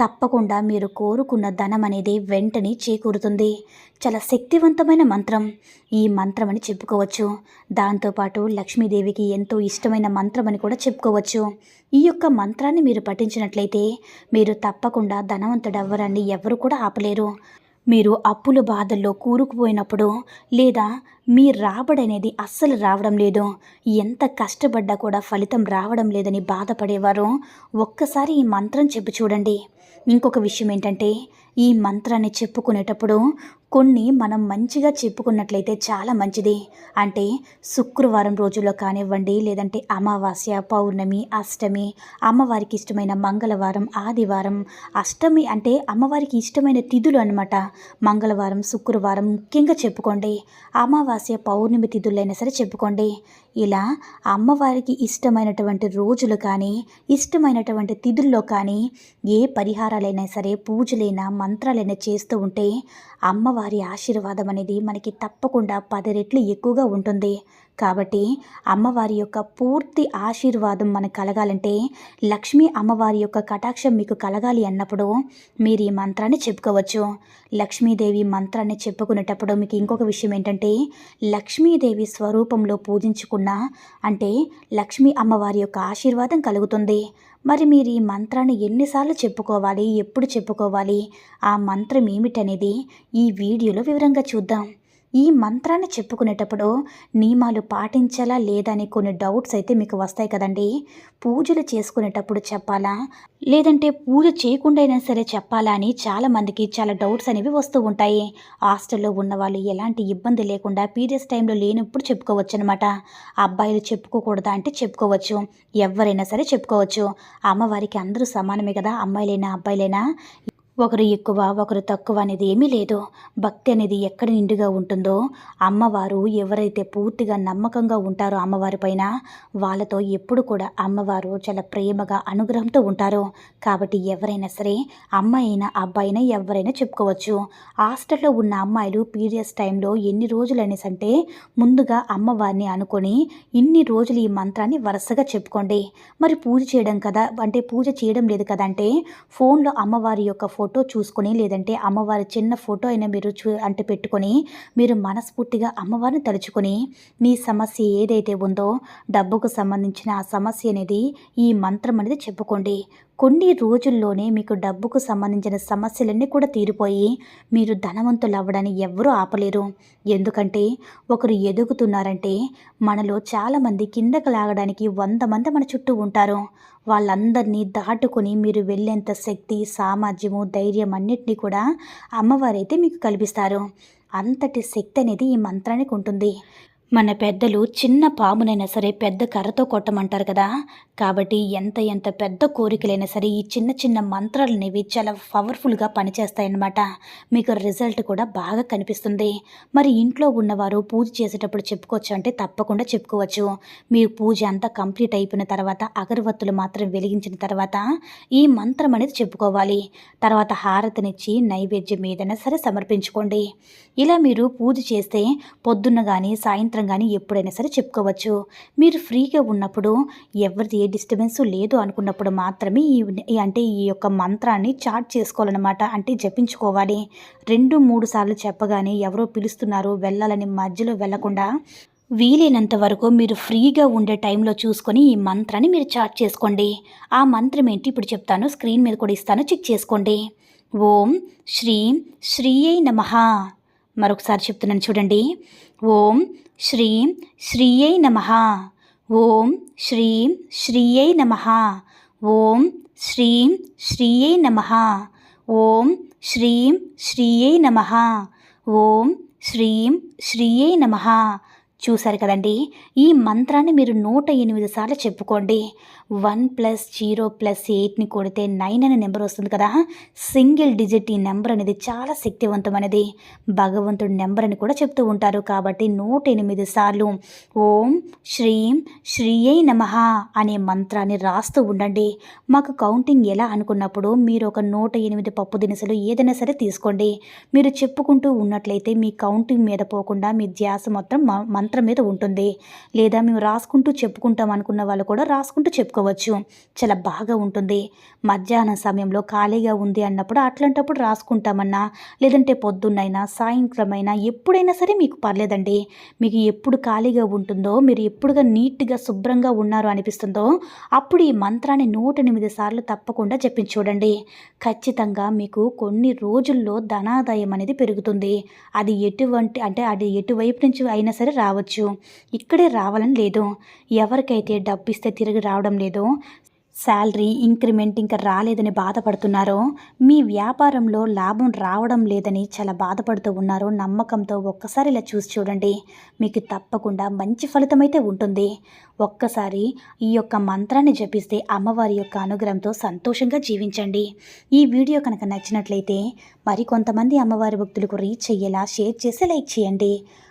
తప్పకుండా మీరు కోరుకున్న ధనం అనేది వెంటనే చేకూరుతుంది. చాలా శక్తివంతమైన మంత్రం. ఈ మంత్రం అని చెప్పుకోవచ్చు దాంతోపాటు లక్ష్మీదేవికి ఎంతో ఇష్టమైన మంత్రం అని కూడా చెప్పుకోవచ్చు. ఈ యొక్క మంత్రాన్ని మీరు పఠించినట్లయితే మీరు తప్పకుండా ధనవంతుడవ్వరాన్ని ఎవరు కూడా ఆపలేరు. మీరు అప్పుల బాధల్లో కూరుకుపోయినప్పుడు లేదా మీ రాబడి అనేది అస్సలు రావడం లేదు. ఎంత కష్టపడ్డా కూడా ఫలితం రావడం లేదని బాధపడేవారు. ఒక్కసారి ఈ మంత్రం చెప్పి చూడండి. ఇంకొక విషయం ఏంటంటే ఈ మంత్రాన్ని చెప్పుకునేటప్పుడు కొన్ని మనం మంచిగా చెప్పుకున్నట్లయితే చాలా మంచిది. అంటే శుక్రవారం రోజుల్లో కానివ్వండి లేదంటే అమావాస్య పౌర్ణమి అష్టమి అమ్మవారికి ఇష్టమైన మంగళవారం ఆదివారం. అష్టమి అంటే అమ్మవారికి ఇష్టమైన తిథులు అనమాట మంగళవారం శుక్రవారం ముఖ్యంగా చెప్పుకోండి. అమావాస్య పౌర్ణమి తిథులైనా సరే చెప్పుకోండి. ఇలా అమ్మవారికి ఇష్టమైనటువంటి రోజులు కానీ ఇష్టమైనటువంటి తిథుల్లో కానీ ఏ పరిహారాలైనా సరే పూజలైనా మంత్రాలైనా చేస్తూ ఉంటే అమ్మవారి ఆశీర్వాదం అనేది మనకి తప్పకుండా పది రెట్లు ఎక్కువగా ఉంటుంది. కాబట్టి అమ్మవారి యొక్క పూర్తి ఆశీర్వాదం మనకు కలగాలంటే లక్ష్మీ అమ్మవారి యొక్క కటాక్షం మీకు కలగాలి అన్నప్పుడు మీరు ఈ మంత్రాన్ని చెప్పుకోవచ్చు. లక్ష్మీదేవి మంత్రాన్ని చెప్పుకునేటప్పుడు మీకు ఇంకొక విషయం ఏంటంటే లక్ష్మీదేవి స్వరూపంలో పూజించుకున్న అంటే లక్ష్మీ అమ్మవారి యొక్క ఆశీర్వాదం కలుగుతుంది. మరి మీరు ఈ మంత్రాన్ని ఎన్నిసార్లు చెప్పుకోవాలి? ఎప్పుడు చెప్పుకోవాలి? ఆ మంత్రం ఏమిటనేది ఈ వీడియోలో వివరంగా చూద్దాం. ఈ మంత్రాన్ని చెప్పుకునేటప్పుడు నియమాలు పాటించాలా లేదా అని కొన్ని డౌట్స్ అయితే మీకు వస్తాయి కదండి. పూజలు చేసుకునేటప్పుడు చెప్పాలా? లేదంటే పూజ చేయకుండా అయినా సరే చెప్పాలా అని చాలామందికి చాలా డౌట్స్ అనేవి వస్తూ ఉంటాయి. హాస్టల్లో ఉన్న వాళ్ళు ఎలాంటి ఇబ్బంది లేకుండా పీరియడ్స్ టైంలో లేనప్పుడు చెప్పుకోవచ్చు అనమాట అబ్బాయిలు చెప్పుకోకూడదా అంటే చెప్పుకోవచ్చు. ఎవరైనా సరే చెప్పుకోవచ్చు. అమ్మవారికి అందరూ సమానమే కదా? అమ్మాయిలైనా అబ్బాయిలైనా? ఒకరు ఎక్కువ ఒకరు తక్కువ అనేది ఏమీ లేదు. భక్తి అనేది ఎక్కడ నిండుగా ఉంటుందో అమ్మవారు ఎవరైతే పూర్తిగా నమ్మకంగా ఉంటారో అమ్మవారి పైన వాళ్ళతో ఎప్పుడు కూడా అమ్మవారు చాలా ప్రేమగా అనుగ్రహంతో ఉంటారు. కాబట్టి ఎవరైనా సరే అమ్మాయి అయినా అబ్బాయి అయినా ఎవరైనా చెప్పుకోవచ్చు. హాస్టల్లో ఉన్న అమ్మాయిలు పీరియడ్స్ టైంలో ఎన్ని రోజులు అనేసి అంటే ముందుగా అమ్మవారిని అనుకొని ఇన్ని రోజులు ఈ మంత్రాన్ని వరుసగా చెప్పుకోండి. మరి పూజ చేయడం కదా అంటే పూజ చేయడం లేదు కదా అంటే ఫోన్లో అమ్మవారి యొక్క ఫోటో ఫోటో చూసుకొని లేదంటే అమ్మవారి చిన్న ఫోటో అయినా మీరు చూ అంటే పెట్టుకొని మీరు మనస్ఫూర్తిగా అమ్మవారిని తలుచుకొని మీ సమస్య ఏదైతే ఉందో డబ్బుకు సంబంధించిన ఆ సమస్య అనేది ఈ మంత్రం అనేది చెప్పుకోండి. కొన్ని రోజుల్లోనే మీకు డబ్బుకు సంబంధించిన సమస్యలన్నీ కూడా తీరిపోయి మీరు ధనవంతులు అవ్వడాన్ని ఎవ్వరూ ఆపలేరు. ఎందుకంటే ఒకరు ఎదుగుతున్నారంటే మనలో చాలామంది కిందకు లాగడానికి వంద మంది మన చుట్టూ ఉంటారు. వాళ్ళందరినీ దాటుకొని మీరు వెళ్ళేంత శక్తి సామర్థ్యము ధైర్యం అన్నిటినీ కూడా అమ్మవారైతే మీకు కల్పిస్తారు. అంతటి శక్తి అనేది ఈ మంత్రానికి ఉంటుంది. మన పెద్దలు చిన్న పామునైనా సరే పెద్ద కర్రతో కొట్టమంటారు కదా. కాబట్టి ఎంత ఎంత పెద్ద కోరికలైనా సరే ఈ చిన్న చిన్న మంత్రాలు అనేవి చాలా పవర్ఫుల్గా పనిచేస్తాయన్నమాట. మీకు రిజల్ట్ కూడా బాగా కనిపిస్తుంది. మరి ఇంట్లో ఉన్నవారు పూజ చేసేటప్పుడు చెప్పుకోవచ్చు అంటే తప్పకుండా చెప్పుకోవచ్చు. మీ పూజ అంతా కంప్లీట్ అయిపోయిన తర్వాత అగరవత్తులు మాత్రం వెలిగించిన తర్వాత ఈ మంత్రం అనేది చెప్పుకోవాలి. తర్వాత హారతినిచ్చి నైవేద్యం ఏదైనా సరే సమర్పించుకోండి. ఇలా మీరు పూజ చేస్తే పొద్దున్న కానీ సాయంత్రం మాత్రం కానీ ఎప్పుడైనా సరే చెప్పుకోవచ్చు. మీరు ఫ్రీగా ఉన్నప్పుడు ఎవరిది ఏ డిస్టర్బెన్స్ లేదు అనుకున్నప్పుడు మాత్రమే ఈ అంటే ఈ యొక్క మంత్రాన్ని చాట్ చేసుకోవాలన్నమాట. అంటే జపించుకోవాలి. రెండు మూడు సార్లు చెప్పగానే ఎవరో పిలుస్తున్నారు వెళ్ళాలని మధ్యలో వెళ్ళకుండా వీలైనంత వరకు మీరు ఫ్రీగా ఉండే టైంలో చూసుకొని ఈ మంత్రాన్ని మీరు చాట్ చేసుకోండి. ఆ మంత్రం ఏంటి? ఇప్పుడు చెప్తాను. స్క్రీన్ మీద కూడా ఇస్తాను. చెక్ చేసుకోండి. ఓం శ్రీం శ్రీయై నమహా మరొకసారి చెప్తున్నాను చూడండి. ఓం శ్రీం శ్రీయై నమ. ఓం శ్రీం శ్రీయై నమ. ఓం శ్రీం శ్రీయై నమ. ఓం శ్రీం శ్రీయై నమ. ఓం శ్రీం శ్రీయై నమ. చూశారు కదండి? ఈ మంత్రాన్ని మీరు నూట ఎనిమిది సార్లు చెప్పుకోండి. వన్ ప్లస్ జీరో ప్లస్ ఎయిట్ని కొడితే నైన్ అనే నెంబర్ వస్తుంది కదా? సింగిల్ డిజిట్ ఈ నెంబర్ అనేది చాలా శక్తివంతమైనది. భగవంతుడి నెంబర్ అని కూడా చెప్తూ ఉంటారు కాబట్టి నూట ఎనిమిది సార్లు ఓం శ్రీం శ్రీయై నమ అనే మంత్రాన్ని రాస్తూ ఉండండి. మాకు కౌంటింగ్ ఎలా అనుకున్నప్పుడు మీరు ఒక నూట ఎనిమిది పప్పు దినుసులు ఏదైనా సరే తీసుకోండి. మీరు చెప్పుకుంటూ ఉన్నట్లయితే మీ కౌంటింగ్ మీద పోకుండా మీ ధ్యాస మొత్తం మ- మంత్రం మీద ఉంటుంది. లేదా మేము రాసుకుంటూ చెప్పుకుంటాం అనుకున్న వాళ్ళు కూడా రాసుకుంటూ చెప్పుకోవచ్చు. చాలా బాగా ఉంటుంది. మధ్యాహ్నం సమయంలో ఖాళీగా ఉంది అన్నప్పుడు అట్లాంటప్పుడు రాసుకుంటామన్నా లేదంటే పొద్దున్నైనా సాయంత్రమైనా ఎప్పుడైనా సరే మీకు పర్లేదండి. మీకు ఎప్పుడు ఖాళీగా ఉంటుందో మీరు ఎప్పుడుగా నీట్గా శుభ్రంగా ఉన్నారు అనిపిస్తుందో అప్పుడు ఈ మంత్రాన్ని నూట ఎనిమిది సార్లు తప్పకుండా చెప్పించి చూడండి. ఖచ్చితంగా మీకు కొన్ని రోజుల్లో ధనాదాయం అనేది పెరుగుతుంది. అది ఎటువంటి అంటే అది ఎటువైపు నుంచి అయినా సరే రావచ్చు. ఇక్కడే రావాలని లేదు. ఎవరికైతే డబ్బు ఇస్తే తిరిగి రావడం లేదో శాలరీ ఇంక్రిమెంట్ ఇంకా రాలేదని బాధపడుతున్నారో మీ వ్యాపారంలో లాభం రావడం లేదని చాలా బాధపడుతూ ఉన్నారో నమ్మకంతో ఒక్కసారి ఇలా చూసి చూడండి. మీకు తప్పకుండా మంచి ఫలితం అయితే ఉంటుంది. ఒక్కసారి ఈ యొక్క మంత్రాన్ని జపిస్తే అమ్మవారి యొక్క అనుగ్రహంతో సంతోషంగా జీవించండి. ఈ వీడియో కనుక నచ్చినట్లయితే మరి కొంతమంది అమ్మవారి భక్తులకు రీచ్ అయ్యేలా షేర్ చేసి లైక్ చేయండి.